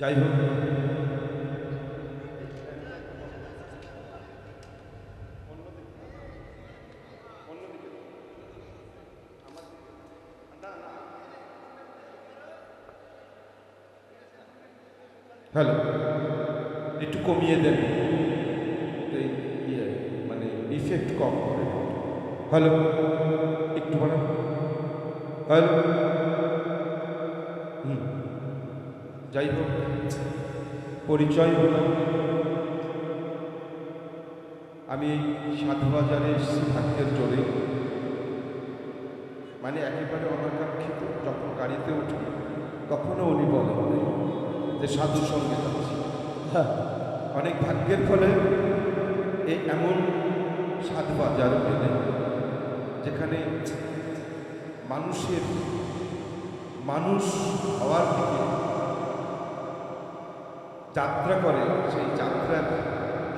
যাই হোক। হ্যালো, একটু কমিয়ে দেন। ইয়ে মানে ইফেক্ট কম করে হ্যালো, একটু বাড়ান হ্যালো। যাই হোক, পরিচয় হলো। আমি সাধুবাজারে এসেছি ভাগ্যের জোরে মানে একেবারে অনাকাঙ্ক্ষিত, যখন গাড়িতে উঠি, তখনও উনি বলেন যে সাধু সঙ্গে যাচ্ছি। অনেক ভাগ্যের ফলে এই এমন সাধুবাজার পেলে যেখানে মানুষের মানুষ হওয়ার দিকে যাত্রা করে, সেই যাত্রার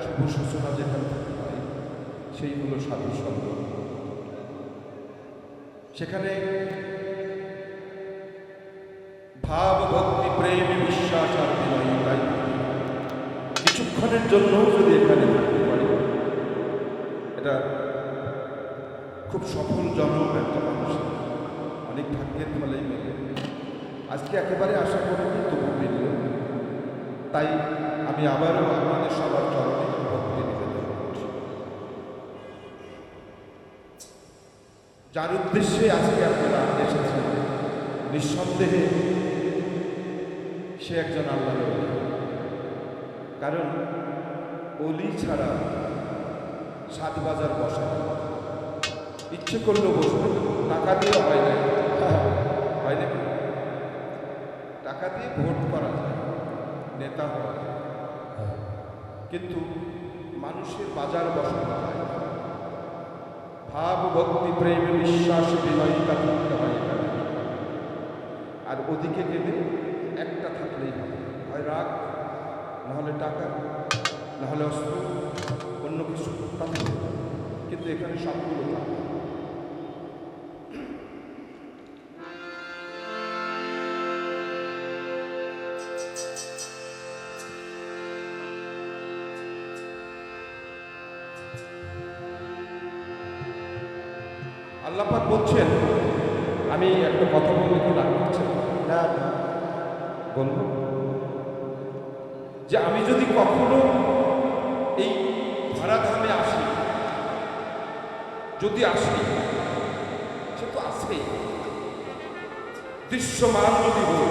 শুভ সূচনা যেখান থেকে হয়, সেই হলো সাধু সঙ্গ। সেখানে ভাব ভক্তি প্রেম বিশ্বাস আর বিনয়িতাই কিছুক্ষণের জন্য যদি এখানে থাকতে পারি, এটা খুব সফল জনক একটা মানুষ। অনেক ভাগ্যের ফলেই মেলে। আজকে একেবারে আশা করিনি তবু মিলল তাই আমি আবারও আপনাদের সবার চরণে ভক্তি নিবেদন করছি। যার উদ্দেশ্যে আজকে আপনারা এসেছেন, নিঃসন্দেহে সে একজন আল্লাহ কারণ অলি ছাড়া সাত বাজার বসে ইচ্ছে করলেও বসবে টাকা দিয়ে হয় না হয় নাকি টাকা দিয়ে ভোট করা নেতা হওয়া কিন্তু মানুষের বাজার বসানো হয়। ভাব ভক্তি প্রেম, বিশ্বাস বিনয়িতা থাকতে হয় আর ওদিকে গেলে একটা থাকলেই হবে। হয় রাগ, নাহলে টাকা, নাহলে অস্ত্র, অন্য কিছু। কিন্তু এখানে সবগুলো থাকে। একটা কথা বললে কি রাগ করছেন না? না বলব যে আমি যদি কখনো এই ভাড়াধামে আসি যদি আসি সে তো আসেই দৃশ্যমান যদি বলি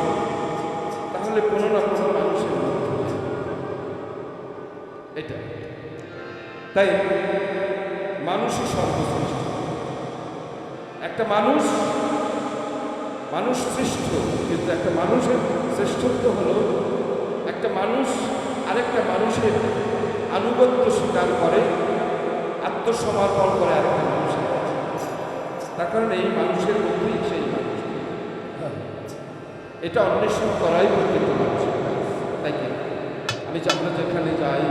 তাহলে কোনো না কোনো মানুষের এটা তাই মানুষই সর্বশ্রেষ্ঠ। একটা মানুষ মানুষ শ্রেষ্ঠ কিন্তু একটা মানুষের শ্রেষ্ঠত্ব হলো একটা মানুষ আরেকটা মানুষের আনুগত্য স্বীকার করে, আত্মসমর্পণ করে আরেকটা মানুষের। তার কারণে এই মানুষের মধ্যেই সেই মানুষ। এটা অন্বেষণ করাই প্রত্যেক মানুষের তাই কি? আমি আমরা যেখানে যাই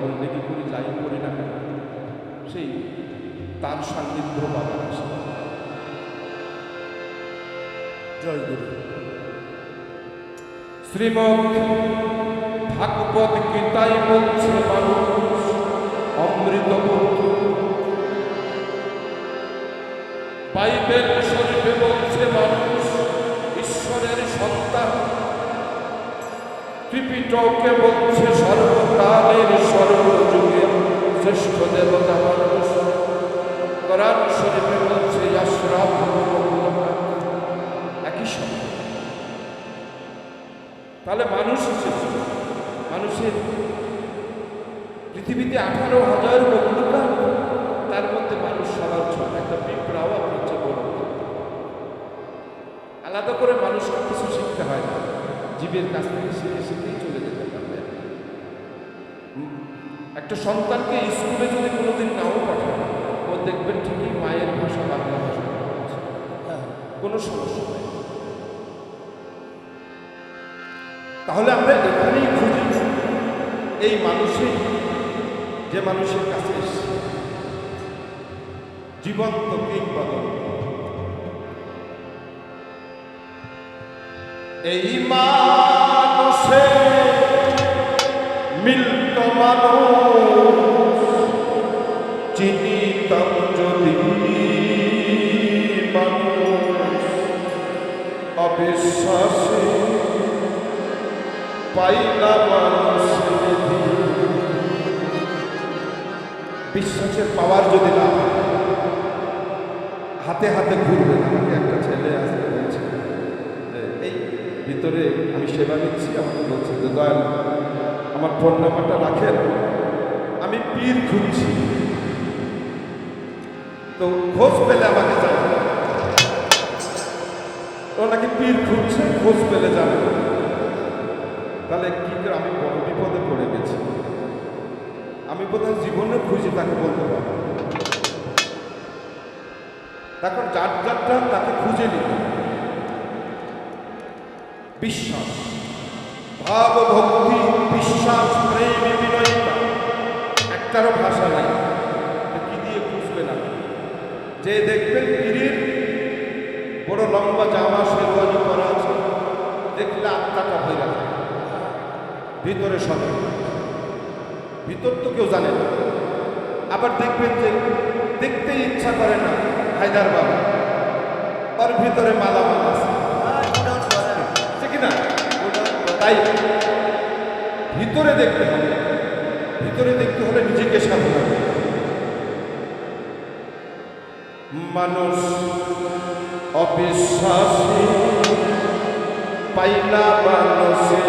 বন্দেগি করি যাই করি না সেই তার সান্নিধ্য বাবার আসে জয় গুরু শ্রীমদ ভাগবত গীতাই বলছে মানুষ, অমৃত বাইবেল শরীফে বলছে মানুষ, ঈশ্বরের সন্তান। ত্রিপিটকে বলছে সর্বকালের সর্বযুগের শ্রেষ্ঠ দেবতা মানুষ। কোরআন শরীফে বলছে আশরাফ তাহলে মানুষ শ্রেষ্ঠ মানুষের পৃথিবীতে আঠারো হাজার মকলুকা তার মধ্যে মানুষ সবার ছোট। একটা পিঁপড়াও আপনার বড়। আলাদা করে মানুষকে কিছু শিখতে হয় না। জীবের কাছ থেকে শিখে শিখেই চলে যেতে পারবে একটা সন্তানকে স্কুলে যদি কোনোদিন নাও পাঠায় ও দেখবেন ঠিকই মায়ের ভাষা বাংলা ভাষা। কোনো সমস্যা নেই। তাহলে আমরা এখানেই খুঁজি এই মানুষের যে মানুষের কাছে এসছে। জীবন্ত কিংবদন্ত এই মানুষের মানুষ চিনিতাম যদি মানুষ, অবিশ্বাসে পাই না মানুষের বিশ্বাসের পাওয়ার যদি না হাতে হাতে ঘুরবে আমাকে একটা ছেলে আসতে বলছে এই, ভিতরে আমি সেবা নিচ্ছি। আমাকে বলছে, যে দয়াল আমার ফোন নাম্বারটা রাখেন। আমি পীর খুঁজছি। তো খোঁজ পেলে আমাকে জানাবে। ও নাকি পীর খুঁজছে, খোঁজ পেলে যাবে তাহলে কি করে আমি বড় বিপদে পড়ে গেছি? আমি বোধহয় জীবনে খুঁজে তাকে বলতে পারব না। তখন যার যারটা তাকে খুঁজে নিত বিশ্বাস। ভাব ভক্তি বিশ্বাস, প্রেম একটারও ভাষা নাই। কি দিয়ে খুঁজবে না? যে দেখবেন পীরের বড় লম্বা জামা, শেরওয়ানি করা আছে, দেখলে আত্মাটা হয়ে গেল ভিতরে সতর্ক ভিতর তো কেউ জানে না। আবার দেখবেন যে দেখতেই ইচ্ছা করে না হায়দার বাবা। ওর ভিতরে মালামাল আছে। তাই ভিতরে দেখতে হবে। ভিতরে দেখতে হলে নিজেকে সাধনা মানুষ অবিশ্বাসী, পাইলা মানুষের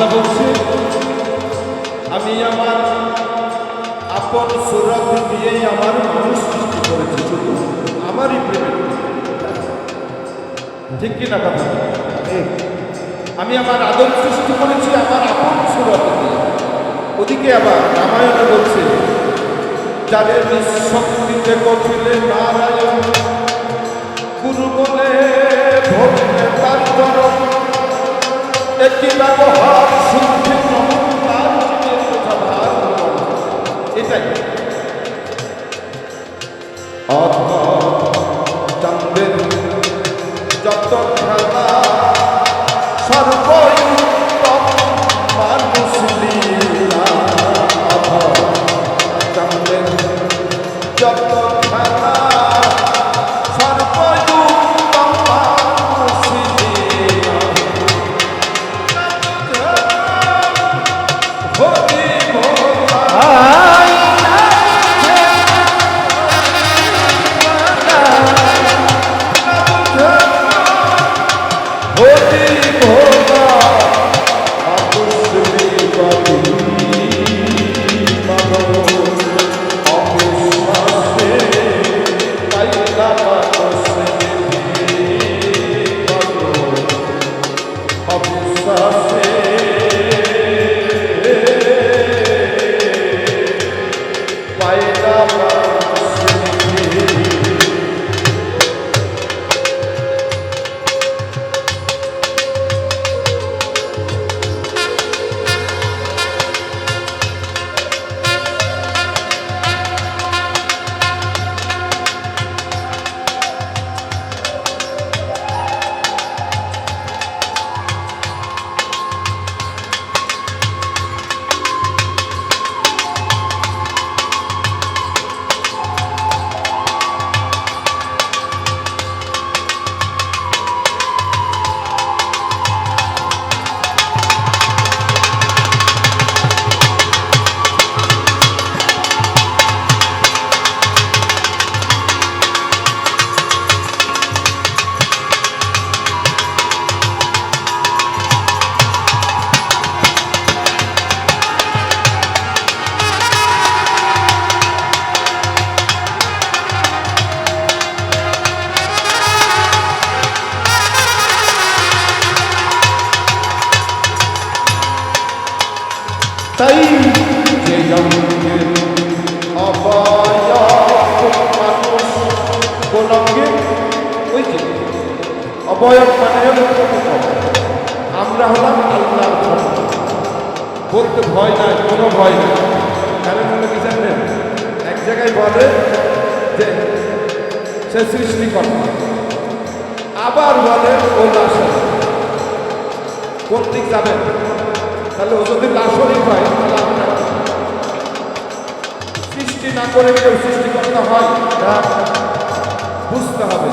আল্লাহ বলছে আমি আমার আপন সুরত দিয়েই আমার মানুষ সৃষ্টি করেছি। শুধু আমারই প্রেমের ঠিক কি না কথা আমি আমার আদম সৃষ্টি করেছি আমার আপন সুরত দিয়ে। ওদিকে আবার রামায়ণে বলছে যাদের নিঃশক্তিতে কঠিলে নারায়ণ গুরু বলে ধরলে তার একটি ব্যবহার শুদ্ধি বোঝা ভার এটাই। অথ তাই যে অবয়ব মানুষ কোন ওই অবয়ব মানে আমরা হলাম আল্লাহর বলতে ভয় নাই, কোনো ভয় নাই। কারণ হলো কি জানবেন এক জায়গায় বলে যে সে সৃষ্টিকর্তা। আবার বলে, ও লাশন কোন দিক যাবেন? তাহলে ও যদি দার্শনিক হয় তাহলে সৃষ্টি না করে কেউ হয় বুঝতে হবে।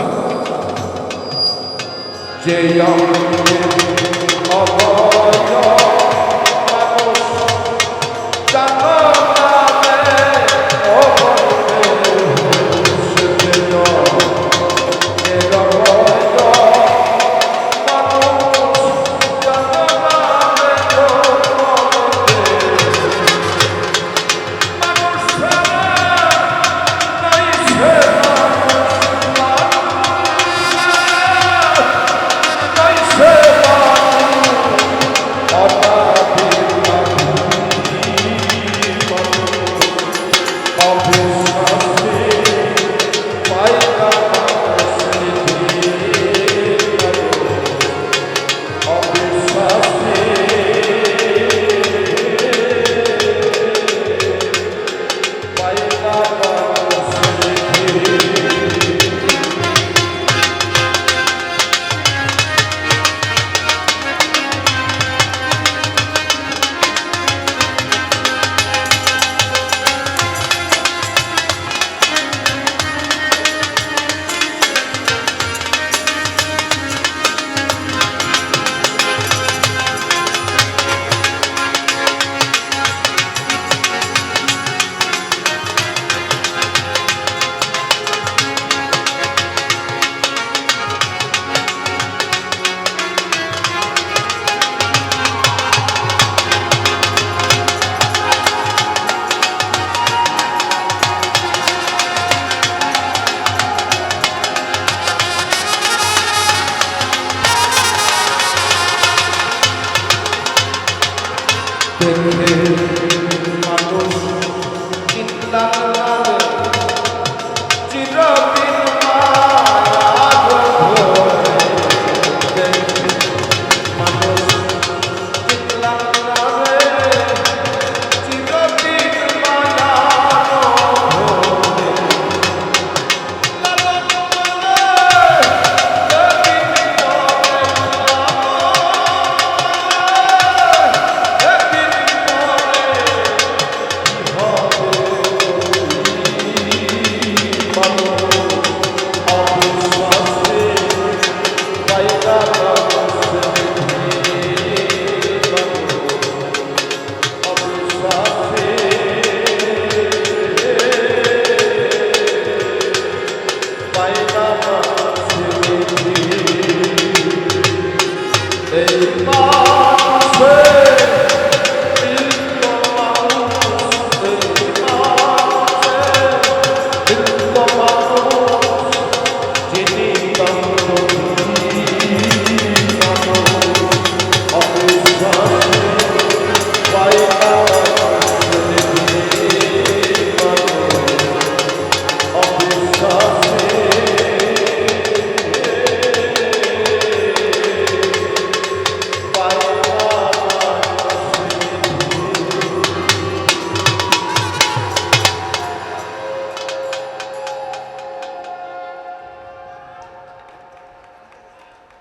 যে অঙ্গের